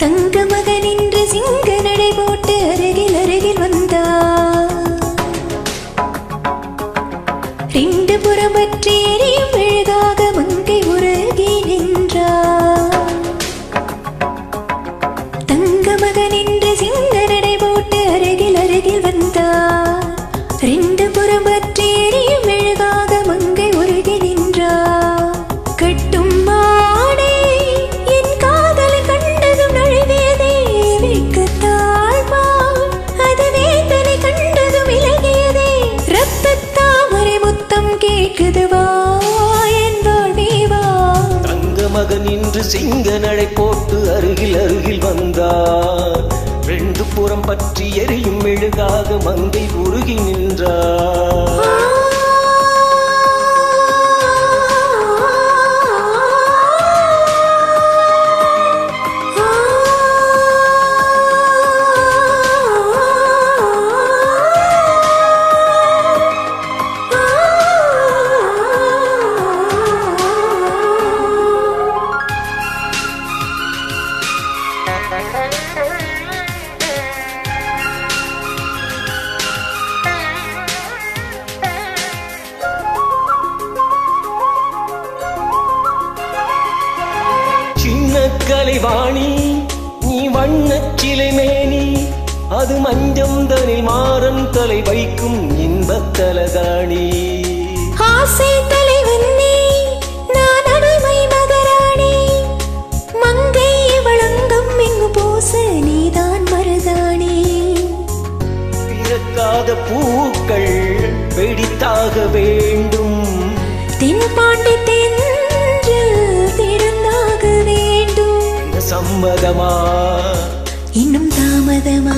தங்க மகன் என்று சிங்க நடை போட்டு அருகில் அருகில் வந்தா ரெண்டு புறமற்றி எரியும் அழகாக மங்கை உருகி நின்றா தங்க மகனின் மகன் சிங்க நடை போட்டு அருகில் அருகில் வந்தார். ரெண்டு புறம் பற்றி எரியும் மெழுகாக மங்கை உருகி நின்றார். கலைவாணி நீ வண்ணச் சிலை மேனி அது மஞ்சம் தனில் மாறன் தலை வைக்கும் இன்பத் தலகாணி. ஆசை தலைவன் நீ நான் அடிமை மகராணி மங்கை வழங்கம் எங்கு போச நீதான் மருதாணி. பிறக்காத பூக்கள் வெடித்தாக வேண்டும் சம்மதமா இன்னும் தாமதமா?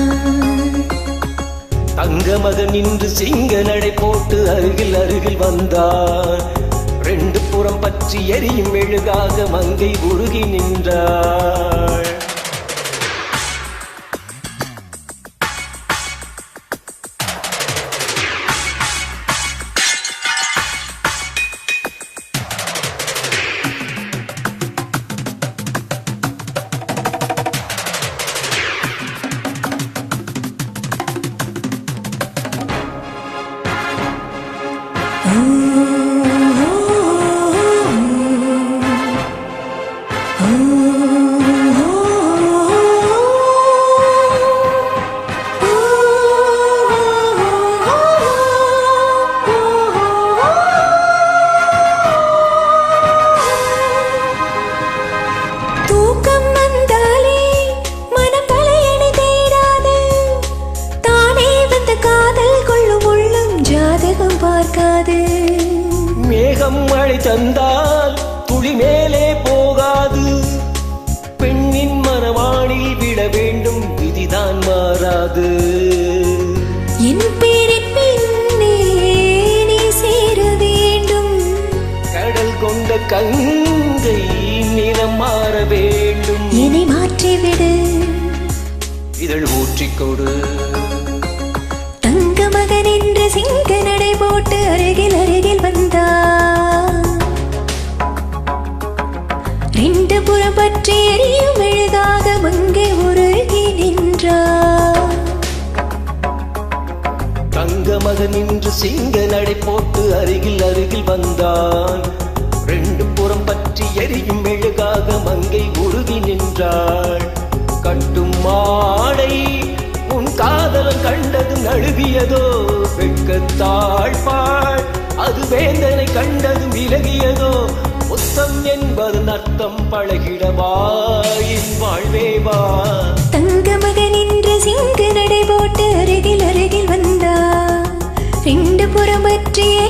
தங்க மகன் இன்று சிங்க நடை போட்டு அருகில் அருகில் வந்தார். ரெண்டு புறம் பற்றி எரியும் மெழுகாக மங்கை உருகி நின்றாள் பார்க்காது. மேகம் மழை தந்தால் துளி மேலே மனவாணில் விட வேண்டும் விதிதான் மாறாது. என் பேரின் சேர வேண்டும். கடல் கொண்ட கங்கை நிறம் மாற வேண்டும். என்னை மாற்றிவிடு. இதழ் ஊற்றிக் கொடு. தங்க மகன் என்று சிங்க நடை போட்டு அருகில் அருகில் வந்தார். நீண்ட புறம் பற்றி எரியும் மெழுகாக அங்கே உருகி நின்றார். தங்க மகன் இன்று சிங்க நடை போட்டு அருகில் அருகில் வந்தான். ரெண்டு புறம் பற்றி எரியும் மெழுகாக மங்கை உருகி நின்றாள். கட்டும் மாடை உன் காதலன் கண்டது நழுவியதோ வெட்கத்தாழ்பாள் அது வேந்தனை கண்டது விலகியதோ நேசம் என்பது நத்தம் பழகிடவாயின் வாழ்வேவா தங்க மகன் என்று சிங்கு நடை போட்டு அருகில் அருகில் வந்தா. ரெண்டு புறம் பற்றிய